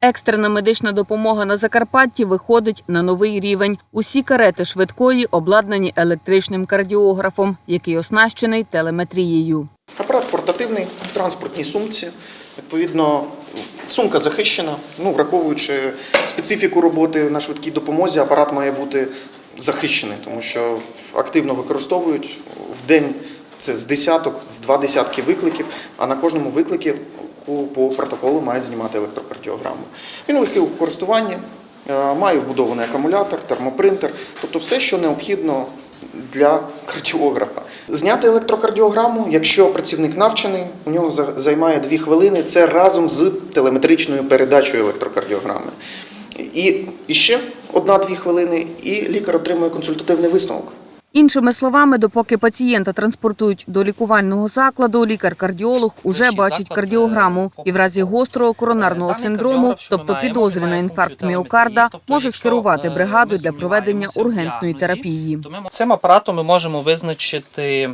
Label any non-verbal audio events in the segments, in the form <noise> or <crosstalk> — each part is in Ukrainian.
Екстрена медична допомога на Закарпатті виходить на новий рівень. Усі карети швидкої обладнані електричним кардіографом, який оснащений телеметрією. Апарат портативний в транспортній сумці. Відповідно, сумка захищена. Ну, враховуючи специфіку роботи на швидкій допомозі, апарат має бути захищений, тому що активно використовують в день. Це з десяток, з два десятки викликів, а на кожному виклику по протоколу мають знімати електрокардіограму. Він легкий у користуванні, е, має вбудований акумулятор, термопринтер, тобто все, що необхідно для кардіографа. Зняти електрокардіограму, якщо працівник навчений, у нього займає 2 хвилини. Це разом з телеметричною передачею електрокардіограми. І, і ще одна-дві хвилини, і лікар отримує консультативний висновок. Іншими словами, допоки пацієнта транспортують до лікувального закладу, лікар-кардіолог уже бачить кардіограму е, і в разі гострого коронарного синдрому, тобто підозри на інфаркт міокарда. Тобто, може скерувати е, бригаду для проведення ургентної терапії. Цим апаратом ми можемо визначити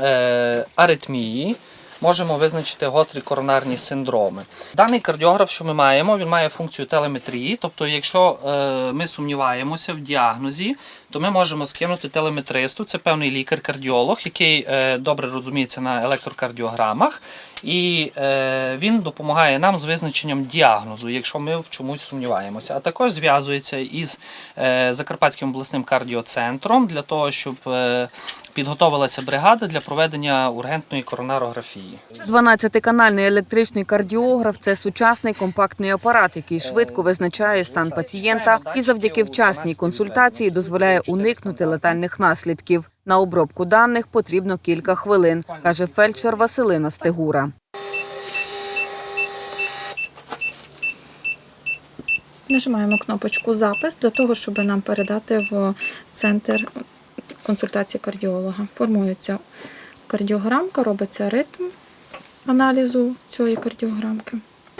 е, аритмії, можемо визначити гострі коронарні синдроми. Даний кардіограф, що ми маємо, він має функцію телеметрії. Тобто, якщо е, ми сумніваємося в діагнозі, то ми можемо скинути телеметристу. Це певний лікар-кардіолог, який е, добре розуміється на електрокардіограмах, і е, він допомагає нам з визначенням діагнозу, якщо ми в чомусь сумніваємося. А також зв'язується із Закарпатським обласним кардіоцентром для того, щоб підготовилася бригада для проведення ургентної коронарографії. 12-канальний електричний кардіограф це сучасний компактний апарат, який швидко визначає стан пацієнта і завдяки вчасній консультації дозволяє уникнути летальних наслідків. На обробку даних потрібно кілька хвилин, каже фельдшер Василина Стегура. Нажимаємо кнопочку Запис для того, щоб нам передати в центр консультації кардіолога. Формується кардіограмка, робиться ритм аналізу цієї кардіограмки.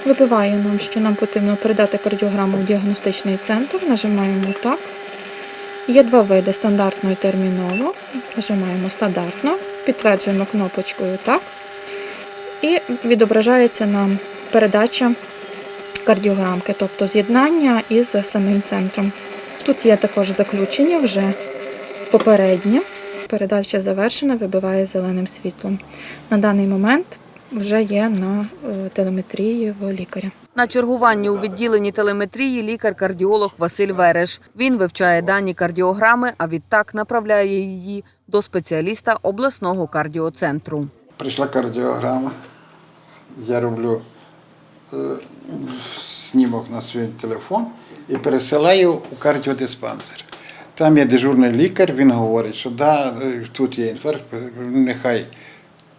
Вибиває нам, що нам потрібно передати кардіограму в діагностичний центр. Нажимаємо так. Є два види стандартно і терміново. Нажимаємо стандартно, підтверджуємо кнопочкою так. І відображається нам передача кардіограмки, тобто з'єднання із самим центром. Тут є також заключення вже попереднє. Передача завершена, вибиває зеленим світлом. На даний момент вже є на е, телеметрії в лікаря. На чергуванні у відділенні телеметрії лікар-кардіолог Василь Вереш. Він вивчає дані кардіограми, а відтак направляє її до спеціаліста обласного кардіоцентру. Прийшла кардіограма. Я роблю е, знімок на свій телефон і пересилаю у кардіодиспансер. Там є дежурний лікар, він говорить, що да, е, тут є інфаркт, нехай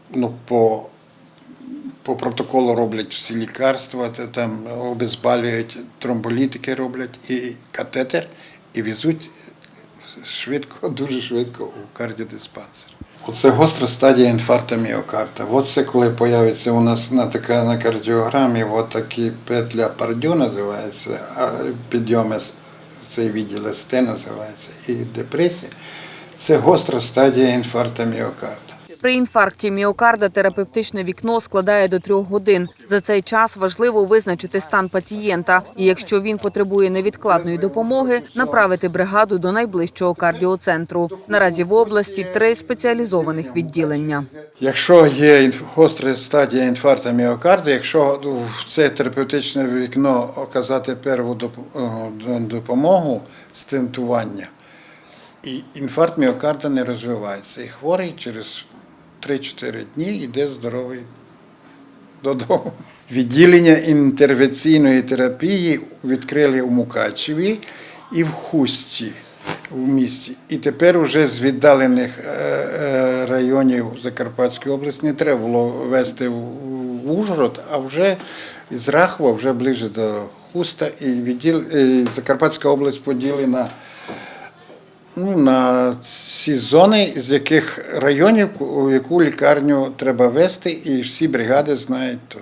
ну, по, по протоколу роблять всі лікарства, там обезболюють, тромболітики роблять і катетер, і везуть швидко, <laughs> дуже швидко у кардіодиспансер. Оце гостра стадія інфаркту міокарда. От це коли появиться у нас на така на кардіограмі, от такі петля пардю називається, підйоми цей відділ СТ називається, і депресія. Це гостра стадія інфаркту міокарда. При інфаркті міокарда терапевтичне вікно складає до трьох годин. За цей час важливо визначити стан пацієнта. І якщо він потребує невідкладної допомоги, направити бригаду до найближчого кардіоцентру. Наразі в області три спеціалізованих відділення. Якщо є гостра стадія інфаркту міокарда, якщо в це терапевтичне вікно оказати перву допомогу стентування, і інфаркт міокарда не розвивається. І хворий через 3-4 дні йде здоровий додому. Відділення інтервенційної терапії відкрили у Мукачеві і в Хусті в місті. І тепер уже з віддалених е, е, районів Закарпатської області не треба було везти в Ужгород, а вже з Рахова, вже ближче до Хуста. І відділ, і Закарпатська область поділена ну, на ці зони, з яких районів, у яку лікарню треба вести, і всі бригади знають то.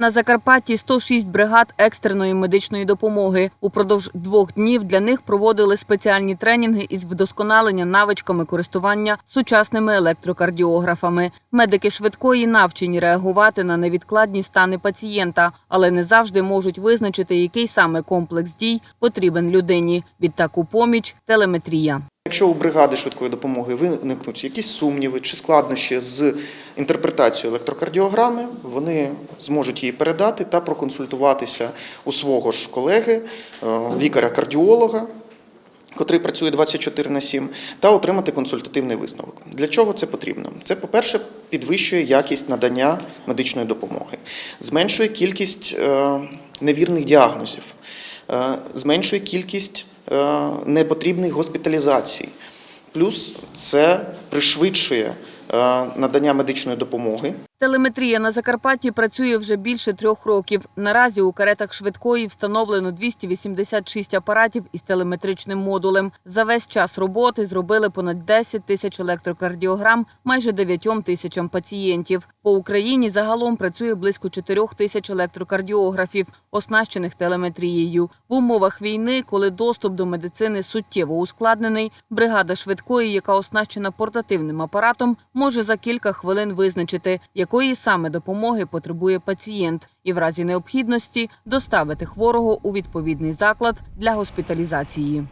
На Закарпатті 106 бригад екстреної медичної допомоги. Упродовж двох днів для них проводили спеціальні тренінги із вдосконалення навичками користування сучасними електрокардіографами. Медики швидкої навчені реагувати на невідкладні стани пацієнта, але не завжди можуть визначити, який саме комплекс дій потрібен людині. Відтак у поміч телеметрія. Якщо у бригади швидкої допомоги виникнуть якісь сумніви чи складнощі з інтерпретацією електрокардіограми, вони зможуть її передати та проконсультуватися у свого ж колеги, е, лікаря-кардіолога, котрий працює 24 на 7, та отримати консультативний висновок. Для чого це потрібно? Це, по-перше, підвищує якість надання медичної допомоги, зменшує кількість е, невірних діагнозів, е, зменшує кількість непотрібних госпіталізацій. Плюс це пришвидшує надання медичної допомоги. Телеметрія на Закарпатті працює вже більше трьох років. Наразі у каретах швидкої встановлено 286 апаратів із телеметричним модулем. За весь час роботи зробили понад 10 тисяч електрокардіограм майже 9 тисячам пацієнтів. По Україні загалом працює близько 4 тисяч електрокардіографів, оснащених телеметрією. В умовах війни, коли доступ до медицини суттєво ускладнений, бригада швидкої, яка оснащена портативним апаратом, може за кілька хвилин визначити, якої саме допомоги потребує пацієнт, і в разі необхідності доставити хворого у відповідний заклад для госпіталізації.